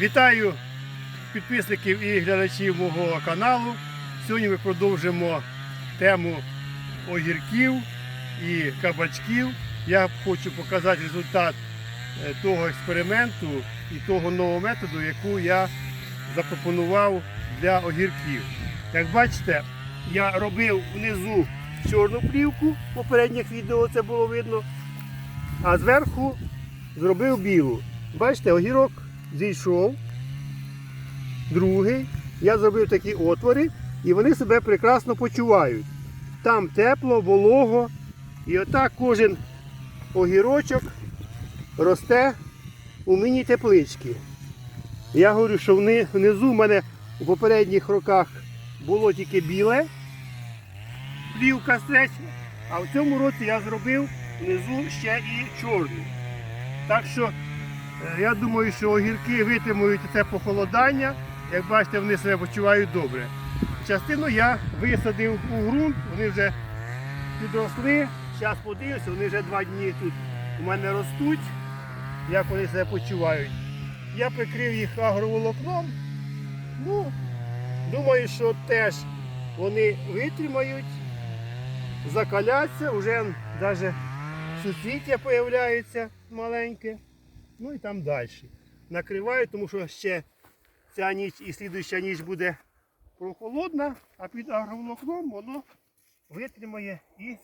Вітаю підписників і глядачів мого каналу. Сьогодні ми продовжимо тему огірків і кабачків. Я хочу показати результат е, того експерименту і того нового методу, яку я запропонував для огірків. Як бачите, я робив внизу чорну плівку, в попередніх відео це було видно, а зверху зробив білу. Бачите, огірок зійшов, другий. Я зробив такі отвори і вони себе прекрасно почувають. Там тепло, волого. І отак кожен огірочок росте у міні-тепличці. Я говорю, що внизу в мене у попередніх роках було тільки біле, плівка стреч, а в цьому році я зробив внизу ще і чорну. Так що я думаю, що огірки витримують це похолодання. Як бачите, вони себе почувають добре. Частину я висадив у ґрунт, вони вже підросли. Зараз подивлюся, вони вже два дні тут у мене ростуть, як вони себе почувають. Я прикрив їх агроволокном. Ну, думаю, що теж вони витримають, закаляться, вже навіть суцвіття з'являється маленьке. Ну і там далі. Накриваю, тому що ще ця ніч і слідуюча ніч буде прохолодна, а під агроволокном воно витримає і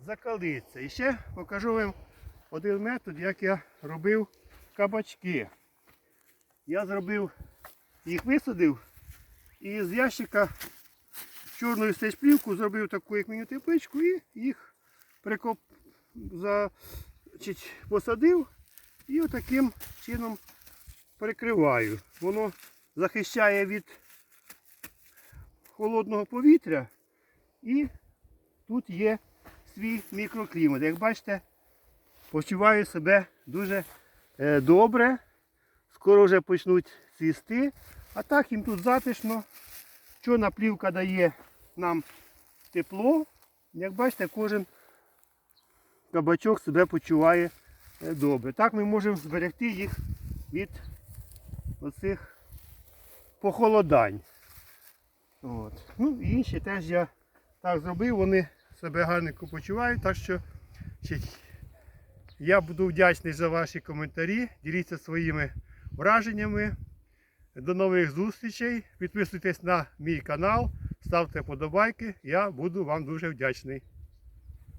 закалиться. І ще покажу вам один метод, як я робив кабачки. Я зробив, їх висадив і з ящика чорною стечплівку зробив таку як міні-тепличку і їх прикоп за, чить, посадив і отаким чином перекриваю. Воно захищає від холодного повітря і тут є свій мікроклімат. Як бачите, почуваю себе дуже е, добре. Скоро вже почнуть цвісти. А так їм тут затишно. Чорна плівка дає нам тепло. Як бачите, кожен кабачок себе почуває добре. Так ми можемо зберегти їх від оцих похолодань. От. Ну, інші теж я так зробив, вони себе гарненько почувають. Так що я буду вдячний за ваші коментарі. Діліться своїми враженнями. До нових зустрічей. Підписуйтесь на мій канал, ставте подобайки. Я буду вам дуже вдячний.